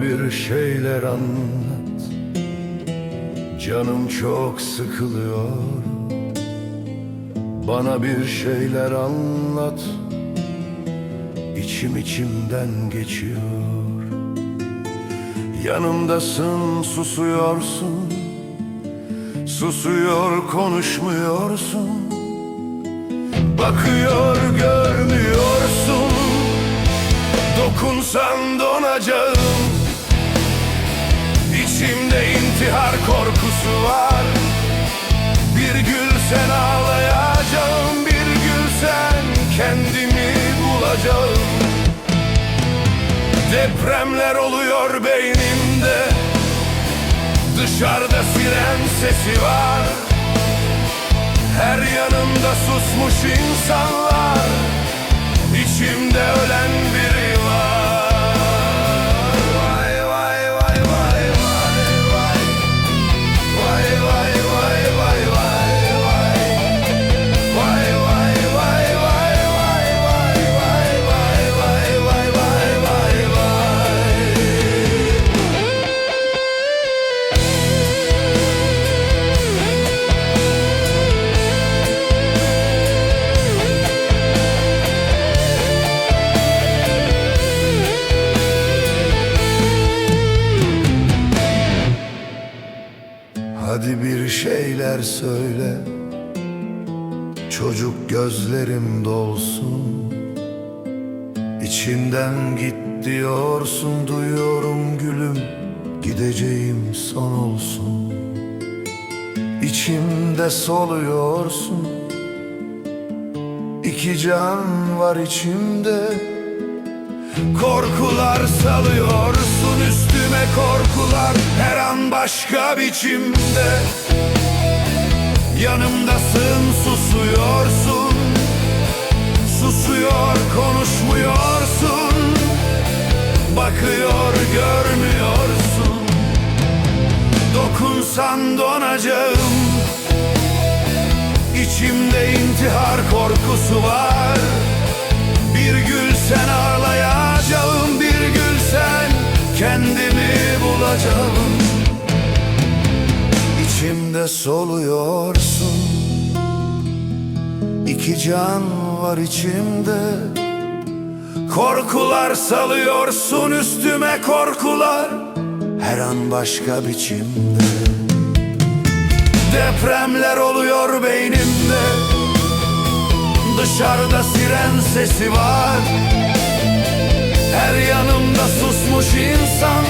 bir şeyler anlat. Canım çok sıkılıyor. Bana bir şeyler anlat. İçim içimden geçiyor. Yanımdasın susuyorsun. Susuyor konuşmuyorsun. Bakıyor görmüyorsun. Dokunsan donacağım intihar korkusu var. Bir gülsen ağlayacağım Bir gülsen kendimi bulacağım. Depremler oluyor beynimde. Dışarıda siren sesi var. Her yanımda susmuş insanlar. İçimde ölen biri şeyler söyle. Çocuk gözlerim dolsun. İçinden git diyorsun Duyuyorum gülüm. Gideceğim son olsun. İçimde soluyorsun. İki can var içimde Korkular salıyorsun üstüme korkular Her an başka biçimde. Yanımdasın susuyorsun Susuyor konuşmuyorsun Bakıyor görmüyorsun. Dokunsan donacağım İçimde intihar korkusu var soluyorsun İki can var içimde. Korkular salıyorsun üstüme korkular. Her an başka biçimde. Depremler oluyor beynimde. Dışarıda siren sesi var. Her yanımda susmuş insan